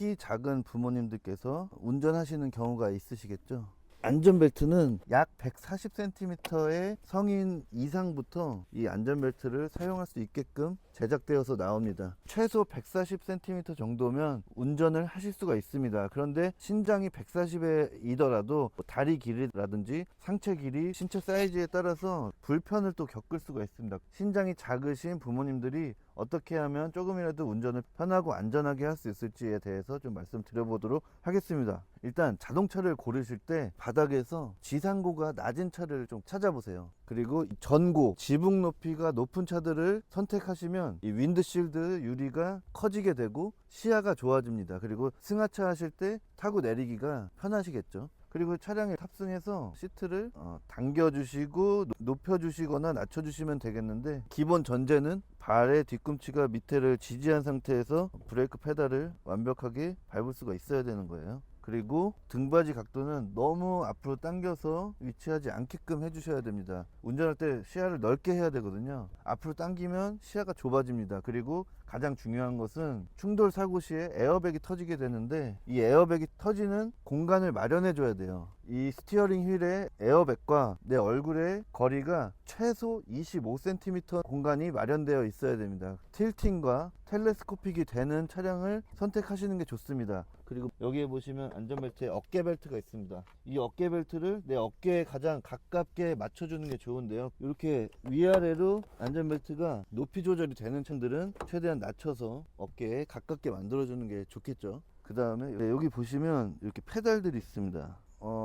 키 작은 부모님들께서 운전하시는 경우가 있으시겠죠. 안전벨트는 약 140cm의 성인 이상부터 이 안전벨트를 사용할 수 있게끔 제작되어서 나옵니다. 최소 140cm 정도면 운전을 하실 수가 있습니다. 그런데 신장이 140이더라도 다리 길이라든지 상체 길이, 신체 사이즈에 따라서 불편을 또 겪을 수가 있습니다. 신장이 작으신 부모님들이 어떻게 하면 조금이라도 운전을 편하고 안전하게 할 수 있을지에 대해서 좀 말씀드려보도록 하겠습니다. 일단 자동차를 고르실 때 바닥에서 지상고가 낮은 차를 좀 찾아보세요. 그리고 전고, 지붕 높이가 높은 차들을 선택하시면 이 윈드실드 유리가 커지게 되고 시야가 좋아집니다. 그리고 승하차 하실 때 타고 내리기가 편하시겠죠. 그리고 차량에 탑승해서 시트를 어, 당겨주시고 노- 높여주시거나 낮춰주시면 되겠는데 기본 전제는 발의 뒤꿈치가 밑에를 지지한 상태에서 브레이크 페달을 완벽하게 밟을 수가 있어야 되는 거예요. 그리고 등받이 각도는 너무 앞으로 당겨서 위치하지 않게끔 해주셔야 됩니다. 운전할 때 시야를 넓게 해야 되거든요. 앞으로 당기면 시야가 좁아집니다. 그리고 가장 중요한 것은 충돌 사고 시에 에어백이 터지게 되는데 이 에어백이 터지는 공간을 마련해 줘야 돼요. 이 스티어링 휠의 에어백과 내 얼굴의 거리가 최소 25cm 공간이 마련되어 있어야 됩니다. 틸팅과 텔레스코픽이 되는 차량을 선택하시는 게 좋습니다. 그리고 여기에 보시면 안전벨트에 어깨 벨트가 있습니다. 이 어깨 벨트를 내 어깨에 가장 가깝게 맞춰주는 게 좋은데요. 이렇게 위아래로 안전벨트가 높이 조절이 되는 차들은 최대한 낮춰서 어깨에 가깝게 만들어주는 게 좋겠죠. 그 다음에 여기 보시면 이렇게 페달들이 있습니다.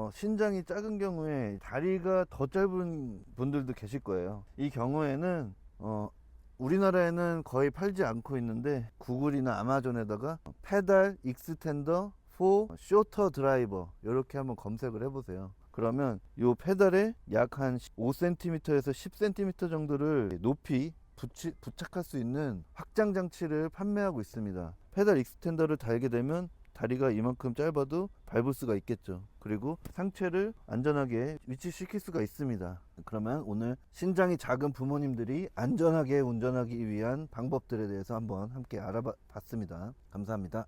어, 신장이 작은 경우에 다리가 더 짧은 분들도 계실 거예요. 이 경우에는 어, 우리나라에는 거의 팔지 않고 있는데 구글이나 아마존에다가 페달 익스텐더 4 쇼터 드라이버 이렇게 한번 검색을 해보세요. 그러면 이 페달에 약 한 5cm에서 10cm 정도를 높이 붙이, 부착할 수 있는 확장 장치를 판매하고 있습니다. 페달 익스텐더를 달게 되면 다리가 이만큼 짧아도 밟을 수가 있겠죠. 그리고 상체를 안전하게 위치시킬 수가 있습니다. 그러면 오늘 신장이 작은 부모님들이 안전하게 운전하기 위한 방법들에 대해서 한번 함께 알아봤습니다. 감사합니다.